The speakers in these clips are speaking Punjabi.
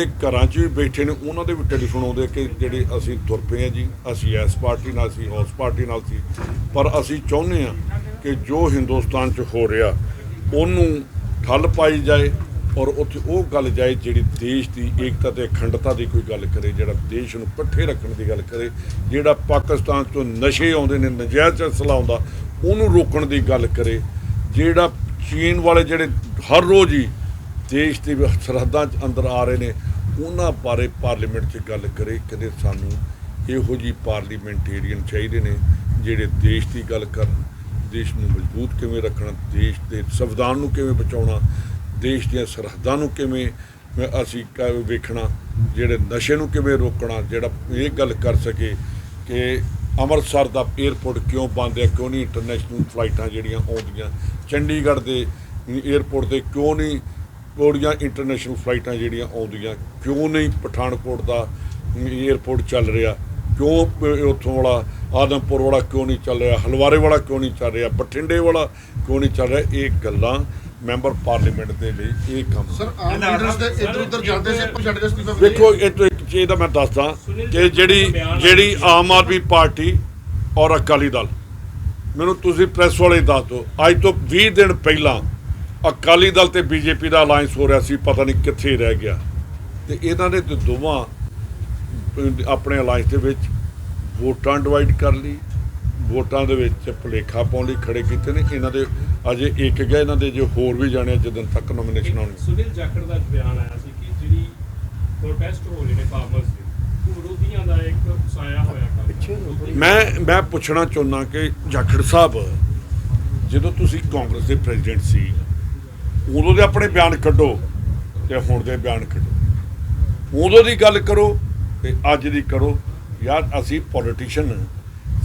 ਜਿਹੜੇ ਘਰਾਂ 'ਚ ਵੀ ਬੈਠੇ ਨੇ, ਉਹਨਾਂ ਦੇ ਵੀ ਟੈਲੀਫੋਨ ਆਉਂਦੇ ਕਿ ਜਿਹੜੇ ਅਸੀਂ ਤੁਰ ਪਏ ਆ ਜੀ, ਅਸੀਂ ਇਸ ਪਾਰਟੀ ਨਾਲ ਸੀ, ਉਸ ਪਾਰਟੀ ਨਾਲ ਸੀ। ਪਰ ਅਸੀਂ ਚਾਹੁੰਦੇ ਆ ਕਿ ਜੋ ਹਿੰਦੁਸਤਾਨ 'ਚ ਹੋ ਰਿਹਾ, ਉਹਨੂੰ ਠੱਲ ਪਾਈ ਜਾਏ ਔਰ ਉੱਥੇ ਉਹ ਗੱਲ ਜਾਏ ਜਿਹੜੀ ਦੇਸ਼ ਦੀ ਏਕਤਾ ਤੇ ਅਖੰਡਤਾ ਦੀ ਕੋਈ ਗੱਲ ਕਰੇ, ਜਿਹੜਾ ਦੇਸ਼ ਨੂੰ ਇਕੱਠੇ ਰੱਖਣ ਦੀ ਗੱਲ ਕਰੇ, ਜਿਹੜਾ ਪਾਕਿਸਤਾਨ ਤੋਂ ਨਸ਼ੇ ਆਉਂਦੇ ਨੇ, ਨਜਾਇਜ਼ ਅਸਲਾ ਆਉਂਦਾ, ਉਹਨੂੰ ਰੋਕਣ ਦੀ ਗੱਲ ਕਰੇ, ਜਿਹੜਾ ਚੀਨ ਵਾਲੇ ਜਿਹੜੇ ਹਰ ਰੋਜ਼ ਹੀ ਦੇਸ਼ ਦੇ ਵਿੱਚ ਸਰਹੱਦਾਂ 'ਚ ਅੰਦਰ ਆ ਰਹੇ ਨੇ, ਉਹਨਾਂ ਬਾਰੇ ਪਾਰਲੀਮੈਂਟ 'ਚ ਗੱਲ ਕਰੇ ਕਦੇ ਸਾਨੂੰ ਇਹੋ ਜੀ ਪਾਰਲੀਮੈਂਟੇਰੀਅਨ ਚਾਹੀਦੇ ਨੇ ਜਿਹੜੇ ਦੇਸ਼ ਦੀ ਗੱਲ ਕਰਨ, ਦੇਸ਼ ਨੂੰ ਮਜ਼ਬੂਤ ਕਿਵੇਂ ਰੱਖਣਾ, ਦੇਸ਼ ਦੇ ਸੰਵਿਧਾਨ ਨੂੰ ਕਿਵੇਂ ਬਚਾਉਣਾ, ਦੇਸ਼ ਦੀਆਂ ਸਰਹੱਦਾਂ ਨੂੰ ਕਿਵੇਂ ਅਸੀਂ ਵੇਖਣਾ, ਜਿਹੜੇ ਨਸ਼ੇ ਨੂੰ ਕਿਵੇਂ ਰੋਕਣਾ, ਜਿਹੜਾ ਇਹ ਗੱਲ ਕਰ ਸਕੇ ਕਿ ਅੰਮ੍ਰਿਤਸਰ ਦਾ 에ਅਰਪੋਰਟ ਕਿਉਂ ਬੰਦ ਹੈ, ਕਿਉਂ ਨਹੀਂ ਇੰਟਰਨੈਸ਼ਨਲ ਫਲਾਈਟਾਂ ਜਿਹੜੀਆਂ ਆਉਂਦੀਆਂ, ਚੰਡੀਗੜ੍ਹ ਦੇ 에ਅਰਪੋਰਟ ਤੇ ਕਿਉਂ ਨਹੀਂ ਕੋੜੀਆਂ ਇੰਟਰਨੈਸ਼ਨਲ ਫਲਾਈਟਾਂ ਜਿਹੜੀਆਂ ਆਉਂਦੀਆਂ ਕਿਉਂ ਨਹੀਂ ਪਠਾਨਕੋਟ ਦਾ 에ਅਰਪੋਰਟ ਚੱਲ ਰਿਹਾ? ਕਿਉਂ ਉੱਥੋਂ ਵਾਲਾ ਆਦਮਪੁਰ ਵਾਲਾ ਕਿਉਂ ਨਹੀਂ ਚੱਲ ਰਿਹਾ? ਹਲਵਾਰੇ ਵਾਲਾ ਕਿਉਂ ਨਹੀਂ ਚੱਲ ਰਿਹਾ? ਬਠਿੰਡੇ ਵਾਲਾ ਕਿਉਂ ਨਹੀਂ ਚੱਲ ਰਿਹਾ? ਇਹ ਗੱਲਾਂ ਮੈਂਬਰ ਪਾਰਲੀਮੈਂਟ ਦੇ ਲਈ ਇਹ ਕੰਮ ਸਰ ਆਮ ਲੀਡਰਸ ਦੇ ਇੱਧਰ ਉੱਧਰ ਜਾਂਦੇ ਸੀ ਛੱਡ ਕੇ ਅਸਤੀਫਾ ਦੇ ਵੇਖੋ ਇਹ ਤੋਂ ਇੱਕ ਚੀਜ਼ ਦਾ ਮੈਂ ਦੱਸਦਾ ਕਿ ਜਿਹੜੀ ਜਿਹੜੀ ਆਮ ਆਦਮੀ ਪਾਰਟੀ ਔਰ ਅਕਾਲੀ ਦਲ। ਮੈਨੂੰ ਤੁਸੀਂ ਪ੍ਰੈਸ ਵਾਲੇ ਦੱਸ ਦਿਓ। ਅੱਜ ਤੋਂ 20 ਦਿਨ ਪਹਿਲਾਂ ਅਕਾਲੀ ਦਲ ਤੇ ਬੀਜੇਪੀ ਦਾ ਅਲਾਈਅੰਸ ਹੋ ਰਿਹਾ ਸੀ ਪਤਾ ਨਹੀਂ ਕਿੱਥੇ ਰਹਿ ਗਿਆ। ਤੇ ਇਹਨਾਂ ਨੇ ਤੇ ਦੋਵਾਂ ਆਪਣੇ ਅਲਾਈਅੰਸ ਦੇ ਵਿੱਚ ਵੋਟਾਂ ਡਿਵਾਈਡ ਕਰ ਲਈ ਵੋਟਾਂ ਦੇ ਵਿੱਚ ਭੁਲੇਖਾ ਪਾਉਣ ਲਈ ਖੜੇ ਕੀਤੇ ਨੇ। ਇਹਨਾਂ ਦੇ ਅਜੇ ਇੱਕ ਗਿਆ ਇਹਨਾਂ ਦੇ ਜੇ ਹੋਰ ਵੀ ਜਾਣੇ ਜਦੋਂ ਤੱਕ ਨੋਮੀਨੇਸ਼ਨ ਆਉਣੀ ਸੁਨੀਲ ਜਾਖੜ ਦਾ ਬਿਆਨ ਆਇਆ ਸੀ ਕਿ ਜਿਹੜੀ ਪ੍ਰੋਟੈਸਟ ਹੋ ਰਹੇ ਨੇ ਫਾਰਮਰਸ ਦੇ ਉਹ ਵਿਰੋਧੀਆਂ ਦਾ ਇੱਕ ਸਾਇਆ ਹੋਇਆ ਕੰਮ ਮੈਂ ਮੈਂ ਪੁੱਛਣਾ ਚਾਹੁੰਦਾ ਕਿ ਜਾਖੜ ਸਾਹਿਬ ਜਦੋਂ ਤੁਸੀਂ ਕਾਂਗਰਸ ਦੇ ਪ੍ਰੈਜ਼ੀਡੈਂਟ ਸੀ ਉਦੋਂ ਦੇ ਆਪਣੇ ਬਿਆਨ ਕੱਢੋ ਤੇ ਹੁਣ ਦੇ ਬਿਆਨ ਕੱਢੋ। ਉਦੋਂ ਦੀ ਗੱਲ ਕਰੋ ਤੇ ਅੱਜ ਦੀ ਕਰੋ। ਯਾਰ, ਅਸੀਂ ਪੋਲੀਟੀਸ਼ੀਅਨ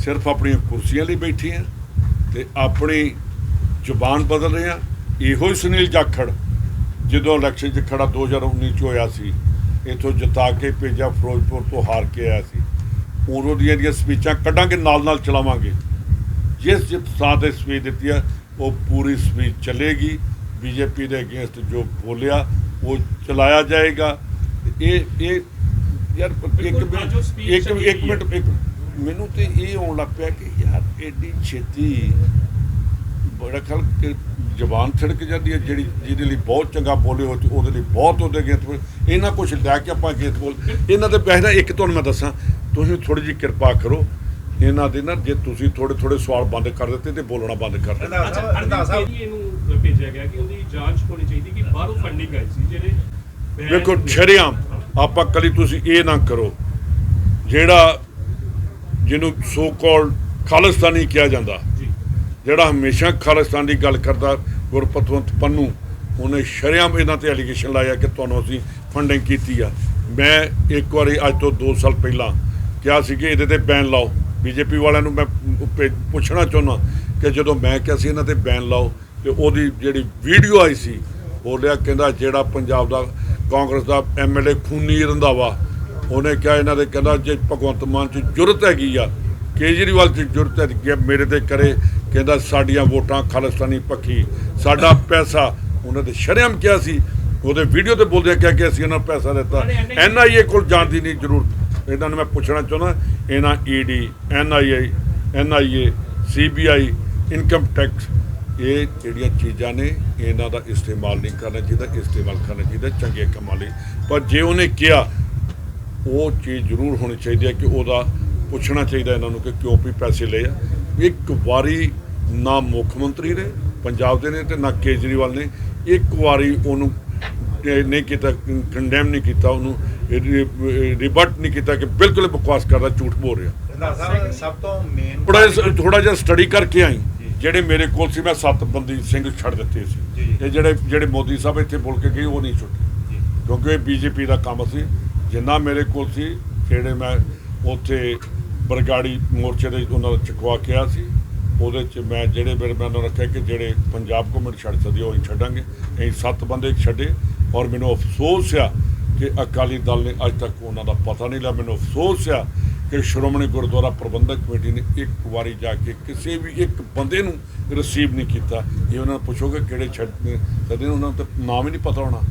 ਸਿਰਫ ਆਪਣੀਆਂ ਕੁਰਸੀਆਂ ਲਈ ਬੈਠੇ ਆ ਤੇ ਆਪਣੀ ਜ਼ੁਬਾਨ ਬਦਲ ਰਹੇ ਆ ਇਹੋ ਹੀ ਸੁਨੀਲ ਜਾਖੜ, ਜਦੋਂ ਇਲੈਕਸ਼ਨ 'ਚ ਖੜਾ 2019 ਚ ਹੋਇਆ ਸੀ, ਇਥੋਂ ਜਿਤਾ ਕੇ ਭੇਜਿਆ, ਫਿਰੋਜ਼ਪੁਰ ਤੋਂ ਹਾਰ ਕੇ ਆਇਆ ਸੀ। ਉਦੋਂ ਦੀਆਂ ਦੀਆਂ ਸਪੀਚਾਂ ਕੱਢਾਂਗੇ ਨਾਲ ਨਾਲ ਚਲਾਵਾਂਗੇ। ਜਿਸ ਜਿਸ ਥਾਂ ਤੇ ਸਪੀਚ ਦਿੱਤੀ ਆ, ਉਹ ਪੂਰੀ ਸਪੀਚ ਚੱਲੇਗੀ। ਬੀਜੇਪੀ ਦੇ ਅਗੇਂਸਟ ਜੋ ਬੋਲਿਆ ਉਹ ਚਲਾਇਆ ਜਾਏਗਾ। ਇਹ ਇਹ ਯਾਰ ਇੱਕ ਇੱਕ ਇੱਕ ਮਿੰਟ ਇੱਕ ਮੈਨੂੰ ਤੇ ਇਹ ਆਉਣ ਲੱਗ ਪਿਆ ਕਿ ਯਾਰ ਐਡੀ ਛੇਤੀ ਬੜਾ ਖਲ ਕਿ ਜ਼ਬਾਨ ਛਿੜਕ ਜਾਂਦੀ ਹੈ ਜਿਹੜੀ ਜਿਹਦੇ ਲਈ ਬਹੁਤ ਚੰਗਾ ਬੋਲੇ ਹੋ ਤੇ ਉਹਦੇ ਲਈ ਬਹੁਤ ਉਹਦੇ ਅਗੇਂਸਟ ਇਹਨਾਂ ਕੁਝ ਲੈ ਕੇ ਆਪਾਂ ਅਗੇਂਸਟ ਬੋਲ। ਇਹਨਾਂ ਦੇ ਪਹਿਲਾਂ ਇੱਕ ਤੁਹਾਨੂੰ ਮੈਂ ਦੱਸਾਂ ਤੁਸੀਂ ਥੋੜੀ ਜਿਹੀ ਕਿਰਪਾ ਕਰੋ। ਇਹਨਾਂ ਦੇ ਨਾ ਜੇ ਤੁਸੀਂ ਥੋੜੇ ਥੋੜੇ ਸਵਾਲ ਬੰਦ ਕਰ ਦਿੱਤੇ ਤੇ ਬੋਲਣਾ ਬੰਦ ਕਰ ਦਿੱਤਾ। ਅੱਛਾ ਅਰਵਿੰਦ ਕੇਜਰੀ ਇਹਨੂੰ ਭੇਜਿਆ ਗਿਆ ਕਿ ਜਾਂਚ ਹੋਣੀ ਚਾਹੀਦੀ ਕਿ ਬਾਹਰੋਂ ਫੰਡਿੰਗ ਆਈ ਸੀ ਜਿਹੜੇ ਵੇਖੋ ਸ਼ਰੇਆਮ ਆਪਾਂ ਕਲੀ ਤੁਸੀਂ ਇਹ ਨਾ ਕਰੋ। ਜਿਹੜਾ ਜਿਹਨੂੰ ਸੋ ਕਾਲਡ ਖਾਲਿਸਤਾਨੀ ਕਿਹਾ ਜਾਂਦਾ ਜਿਹੜਾ ਹਮੇਸ਼ਾ ਖਾਲਿਸਤਾਨ ਦੀ ਗੱਲ ਕਰਦਾ ਗੁਰਪਤਵੰਤ ਪੰਨੂ ਉਹਨੇ ਸ਼ਰੇਆਮ ਇਹਨਾਂ ਤੇ ਐਲੀਗੇਸ਼ਨ ਲਾਇਆ ਕਿ ਤੁਹਾਨੂੰ ਅਸੀਂ ਫੰਡਿੰਗ ਕੀਤੀ ਆ। ਮੈਂ ਇੱਕ ਵਾਰੀ ਅੱਜ ਤੋਂ 2 ਸਾਲ ਪਹਿਲਾਂ ਕਿਹਾ ਸੀ ਕਿ ਇਹਦੇ ਤੇ ਬੈਨ ਲਾਓ। ਬੀਜੇਪੀ ਵਾਲਿਆਂ ਨੂੰ ਮੈਂ ਪੁੱਛਣਾ ਚਾਹੁੰਦਾ ਕਿ ਜਦੋਂ ਮੈਂ ਕਿਹਾ ਸੀ ਇਹਨਾਂ ਤੇ ਬੈਨ ਲਾਓ ਤੇ ਉਹਦੀ ਜਿਹੜੀ ਵੀਡੀਓ ਆਈ ਸੀ ਬੋਲਿਆ ਕਹਿੰਦਾ ਜਿਹੜਾ ਪੰਜਾਬ ਦਾ ਕਾਂਗਰਸ ਦਾ ਐਮਐਲਏ ਖੂਨੀ ਰੰਧਾਵਾ ਉਹਨੇ ਕਿਹਾ ਇਹਨਾਂ ਦੇ ਕਹਿੰਦਾ ਜੇ ਭਗਵੰਤ ਮਾਨ ਚ ਜੁਰਤ ਹੈਗੀ ਆ ਕੇਜਰੀਵਾਲ ਚ ਜੁਰਤ ਹੈਗੀ ਆ ਮੇਰੇ ਤੇ ਕਰੇ ਕਹਿੰਦਾ ਸਾਡੀਆਂ ਵੋਟਾਂ ਖਾਲਿਸਤਾਨੀ ਪੱਖੀ ਸਾਡਾ ਪੈਸਾ ਉਹਨਾਂ ਦੇ ਸ਼ਰਮ ਕਿਹਾ ਸੀ ਉਹਦੇ ਵੀਡੀਓ ਤੇ ਬੋਲਦੇ ਕਿਹਾ ਕਿ ਅਸੀਂ ਇਹਨਾਂ ਨੂੰ ਪੈਸਾ ਦਿੱਤਾ ਉਹਨਾਂ ਐਨਆਈਏ ਕੋਲ ਜਾਣ ਦੀ ਨਹੀਂ ਜ਼ਰੂਰਤ ਇਹਨਾਂ ਨੂੰ ਮੈਂ ਪੁੱਛਣਾ ਚਾਹੁੰਦਾ ਇਹਨਾਂ ED NIA NIA CBI income tax ਇਹ ਜਿਹੜੀਆਂ ਚੀਜ਼ਾਂ ਨੇ ਇਹਨਾਂ ਦਾ ਇਸਤੇਮਾਲ ਨਹੀਂ ਕਰਨਾ ਚਾਹੀਦਾ ਇਸਤੇਮਾਲ ਕਰਨਾ ਚਾਹੀਦਾ ਚੰਗੇ ਕੰਮਾਂ ਲਈ। ਪਰ ਜੇ ਉਹਨੇ ਕਿਹਾ ਉਹ ਚੀਜ਼ ਜ਼ਰੂਰ ਹੋਣੀ ਚਾਹੀਦੀ ਹੈ ਕਿ ਉਹਦਾ ਪੁੱਛਣਾ ਚਾਹੀਦਾ ਇਹਨਾਂ ਨੂੰ ਕਿ ਕਿਉਂ ਵੀ ਪੈਸੇ ਲਏ ਆ। ਇੱਕ ਵਾਰੀ ਨਾ ਮੁੱਖ ਮੰਤਰੀ ਨੇ ਪੰਜਾਬ ਦੇ ਨੇ ਤੇ ਨਾ ਕੇਜਰੀਵਾਲ ਨੇ ਇੱਕ ਵਾਰੀ ਉਹਨੂੰ ਨਹੀਂ ਕੀਤਾ ਕੰਡੈਮ ਨਹੀਂ ਕੀਤਾ ਉਹਨੂੰ ਰਿਬਟ ਨਹੀਂ ਕੀਤਾ ਕਿ ਬਿਲਕੁਲ ਬਕਵਾਸ ਕਰਦਾ ਝੂਠ ਬੋਲ ਰਿਹਾ। ਸਭ ਤੋਂ ਮੇਨ ਥੋੜਾ ਜਿਹਾ ਸਟੱਡੀ ਕਰਕੇ ਆਈ। ਜਿਹੜੇ ਮੇਰੇ ਕੋਲ ਸੀ ਮੈਂ ਸੱਤ ਬੰਦੀ ਸਿੰਘ ਛੱਡ ਦਿੱਤੇ ਸੀ। ਇਹ ਜਿਹੜੇ ਜਿਹੜੇ ਮੋਦੀ ਸਾਹਿਬ ਇੱਥੇ ਬੋਲ ਕੇ ਗਏ ਉਹ ਨਹੀਂ ਛੁੱਟੇ। ਕਿਉਂਕਿ ਇਹ ਬੀਜੇਪੀ ਦਾ ਕੰਮ ਸੀ। ਜਿੰਨਾ ਮੇਰੇ ਕੋਲ ਸੀ ਜਿਹੜੇ ਮੈਂ ਉੱਥੇ ਬਰਗਾੜੀ ਮੋਰਚੇ ਦੇ ਉਹਨਾਂ ਦਾ ਚੁਕਵਾ ਕਿਹਾ ਸੀ ਉਹਦੇ ਚ ਮੈਂ ਜਿਹੜੇ ਮੇਰੇ ਮੈਂ ਉਹਨਾਂ ਰੱਖਿਆ ਕਿ ਜਿਹੜੇ ਪੰਜਾਬ ਗਵਰਨਮੈਂਟ ਛੱਡ ਸਕਦੀ ਉਹ ਹੀ ਛੱਡਾਂਗੇ। ਅਸੀਂ ਸੱਤ ਬੰਦੇ ਛੱਡੇ। ਔਰ ਮੈਨੂੰ ਅਫਸੋਸ ਆ ਕਿ ਅਕਾਲੀ ਦਲ ਨੇ ਅੱਜ ਤੱਕ ਉਹਨਾਂ ਦਾ ਪਤਾ ਨਹੀਂ ਲਿਆ। ਮੈਨੂੰ ਅਫਸੋਸ ਆ ਕਿ ਸ਼੍ਰੋਮਣੀ ਗੁਰਦੁਆਰਾ ਪ੍ਰਬੰਧਕ ਕਮੇਟੀ ਨੇ ਇੱਕ ਵਾਰੀ ਜਾ ਕੇ ਕਿਸੇ ਵੀ ਇੱਕ ਬੰਦੇ ਨੂੰ ਰਿਸੀਵ ਨਹੀਂ ਕੀਤਾ। ਇਹ ਉਹਨਾਂ ਨੂੰ ਪੁੱਛੋਗੇ ਕਿਹੜੇ ਛੱਡ ਸਕਦੇ ਉਹਨਾਂ ਨੂੰ ਤਾਂ ਨਾਮ ਹੀ ਨਹੀਂ ਪਤਾ ਹੋਣਾ।